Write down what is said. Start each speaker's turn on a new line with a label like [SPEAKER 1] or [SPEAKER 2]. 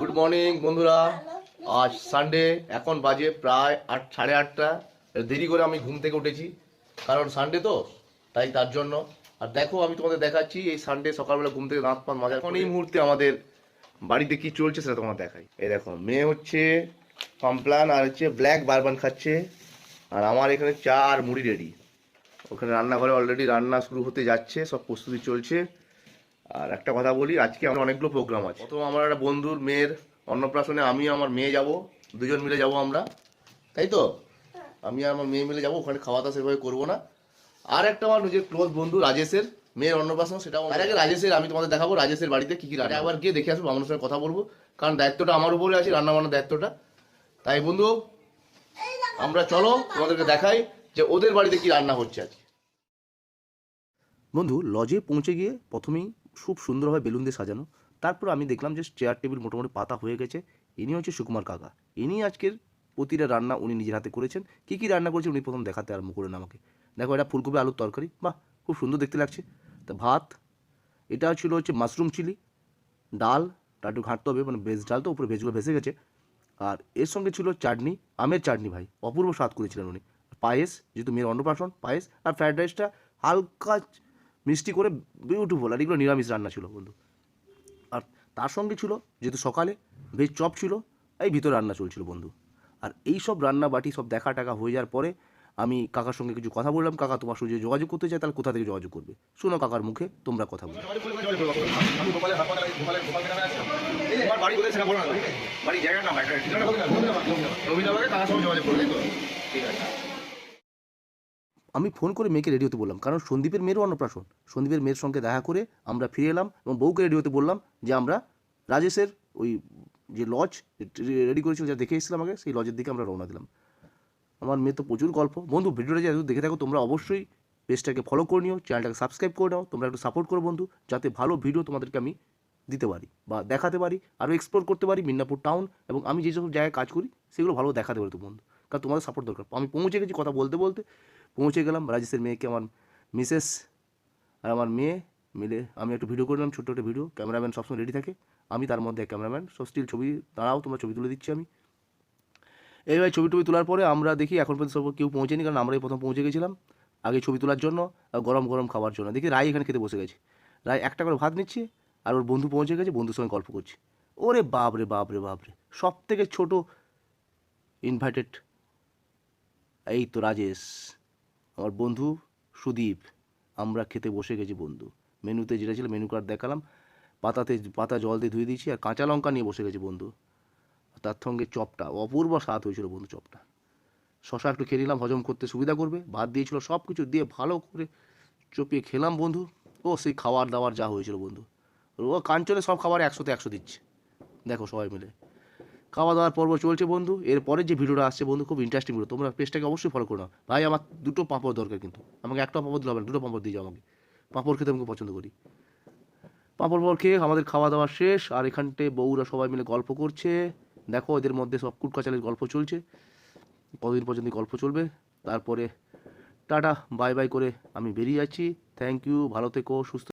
[SPEAKER 1] Good morning বন্ধুরা। আজ Sunday এখন বাজে প্রায় আট, সাড়ে আটটা। দেরি করে আমি ঘুম থেকে উঠেছি, কারণ সানডে তো, তাই তার জন্য। আর দেখো, আমি তোমাদের দেখাচ্ছি, এই সানডে সকালবেলা ঘুম থেকে দাঁত পাত মাজা এখন এই মুহূর্তে আমাদের বাড়িতে কি চলছে সেটা তোমার দেখাই। এই দেখো, মেয়ে হচ্ছে কমপ্লান, আর হচ্ছে ব্ল্যাক বারবান খাচ্ছে। আর আমার এখানে চা আর মুড়ি রেডি ওখানে রান্নাঘরে অলরেডি রান্না শুরু হতে যাচ্ছে, সব প্রস্তুতি চলছে। আর একটা কথা বলি আজকে আমার অনেকগুলো প্রোগ্রাম আছে। প্রথম আমার একটা বন্ধুর মেয়ের অন্নপ্রাশনে আমি আমার মেয়ে যাব দুজন মিলে যাব আমরা। তাই তো? আমি আর আমার মেয়ে মিলে যাব ওখানে খাওয়া দাওয়া সেভাবে করব না। আর একটা আমার নিজের ক্লোজ বন্ধু রাজেশের মেয়ের অন্নপ্রাশন সেটাও তার আগে রাজেশের আমি তোমাদের দেখাবো রাজেশের বাড়িতে কী কী রান্না একবার গিয়ে দেখে আসব আমার সঙ্গে কথা বলব। কারণ দায়িত্বটা আমার উপরে আছে রান্না বান্নার দায়িত্বটা। তাই বন্ধু আমরা চলো তোমাদেরকে দেখাই যে ওদের বাড়িতে কি রান্না হচ্ছে আজকে। বন্ধু লজে পৌঁছে গিয়ে প্রথমেই খুব সুন্দরভাবে বেলুন দিয়ে সাজানো। তারপর আমি দেখলাম যে চেয়ার টেবিল মোটামুটি পাতা হয়ে গেছে। ইনি হচ্ছে সুকুমার কাকা। ইনি আজকের প্রতিটা রান্না উনি নিজের হাতে করেছেন। কী কী রান্না করেছেন উনি প্রথম দেখাতে আরম্ভ করেন আমাকে। দেখো, এটা ফুলকপি, আলুর তরকারি। বাহ, খুব সুন্দর দেখতে লাগছে। তা ভাত, এটা ছিল হচ্ছে মাশরুম চিলি, ডাল একটু ঘাঁটতে হবে মানে ভেজ ডাল তো, উপরে ভেজগুলো ভেসে গেছে। আর এর সঙ্গে ছিল চাটনি, আমের চাটনি ভাই। অপূর্ব স্বাদ করেছিলেন উনি। পায়েস, যেহেতু মেয়ের অন্নপ্রাশন, পায়েস আর ফ্রাইড রাইসটা হালকা মিষ্টি করে বিউটিফুল আর এগুলো নিরামিষ রান্না ছিল বন্ধু। আর তার সঙ্গে ছিল, যেহেতু সকালে ভেজ চপ ছিল, এই ভিতরে রান্না চলছিল বন্ধু। আর এই সব রান্না বাটি সব দেখা টাকা হয়ে যাওয়ার পরে আমি কাকার সঙ্গে কিছু কথা বললাম, কাকা তোমার সঙ্গে যোগাযোগ করতে চাই তাহলে কোথা থেকে যোগাযোগ করবে? শোনো কাকার মুখে, তোমরা কথা বলো।
[SPEAKER 2] কোথায় না
[SPEAKER 1] আমি ফোন করে মেয়েকে রেডি হতে বললাম, কারণ সন্দীপের মেয়েরও অন্নপ্রাশন। সন্দীপের মেয়ের সঙ্গে দেখা করে আমরা ফিরে এলাম এবং বউকে রেডি হতে বললাম যে আমরা রাজেশের ওই যে লজ রেডি করেছিল, যা দেখে এসেছিলাম আগে, সেই লজের দিকে আমরা রওনা দিলাম। আমার মেয়ে তো প্রচুর গল্প। বন্ধু, ভিডিওটা যদি দেখে থাকো, তোমরা অবশ্যই পেজটাকে ফলো করে নিও চ্যানেলটাকে সাবস্ক্রাইব করে নাও, তোমরা একটু সাপোর্ট করো বন্ধু, যাতে ভালো ভিডিও তোমাদেরকে আমি দিতে পারি বা দেখাতে পারি, আরও এক্সপ্লোর করতে পারি মিদনাপুর টাউন এবং আমি যেসব জায়গায় কাজ করি, সেগুলো ভালো দেখাতে পারি তো বন্ধু। কারণ তোমাদের সাপোর্ট দরকার। আমি পৌঁছে গেছি কথা বলতে বলতে পৌঁছে গেলাম রাজেশের মেয়েকে, আমার মিসেস আর আমার মেয়ে মিলে আমি একটু ভিডিও করলাম, ছোট্ট একটা ভিডিও ক্যামেরাম্যান সবসময় রেডি থাকে। আমি তার মধ্যে ক্যামেরাম্যান। সব স্টিল ছবি, দাঁড়াও, তোমরা ছবি তুলে দিচ্ছি আমি। এইভাবে ছবি টবি তোলার পরে আমরা দেখি এখন পর্যন্ত সব কেউ পৌঁছেনি, কারণ আমরাই প্রথম পৌঁছে গেছিলাম আগে ছবি তোলার জন্য আর গরম গরম খাওয়ার জন্য। দেখি রায় এখানে খেতে বসে গেছে। রায় একটা করে ভাত নিচ্ছে আর ওর বন্ধু পৌঁছে গেছে, বন্ধুর সঙ্গে গল্প করছে। ওরে বাপ রে বাপ রে বাপ রে। সব থেকে ছোটো ইনভাইটেড এই তো রাজেশ। আমার বন্ধু সুদীপ, আমরা খেতে বসে গেছি বন্ধু। মেনুতে যেটা ছিল মেনু কার্ড দেখালাম, পাতাতে পাতা জল দিয়ে ধুয়ে দিয়েছি আর কাঁচা লঙ্কা নিয়ে বসে গেছি বন্ধু। তার সঙ্গে চপটা, অপূর্ব স্বাদ হয়েছিল বন্ধু চপটা। শশা একটু খেয়ে নিলাম, হজম করতে সুবিধা করবে, ভাত দিয়েছিল সব কিছু দিয়ে ভালো করে চপিয়ে খেলাম বন্ধু। ও, সেই খাবার দাবার যা হয়েছিল বন্ধু। ও কাঞ্চনে সব খাবার একশোতে একশো দিচ্ছে। দেখো সবাই মিলে। খাওয়া দাওয়ার পর্ব চলছে বন্ধু। এরপরে যে ভিডিওটা আসছে বন্ধু, খুব ইন্টারেস্টিং ভিডিও তোমরা পেজটাকে অবশ্যই ফলো করো। ভাই, আমার দুটো পাঁপড় দরকার কিন্তু। আমাকে একটা পাঁপড় দিলে হবে না, দুটো পাঁপড় দিয়ে যাও আমাকে। পাঁপড় খেতে আমি খুব পছন্দ করি। পাঁপড় পাঁপড় খেয়ে আমাদের খাওয়া দাওয়া শেষ। আর এখানটে বউরা সবাই মিলে গল্প করছে। দেখো, এদের মধ্যে সব কুটকাচালের গল্প চলছে। কতদিন পর্যন্ত গল্প চলবে? তারপরে টাটা বাই বাই করে আমি বেরিয়ে যাচ্ছি। থ্যাংক ইউ ভালো থেকো, সুস্থ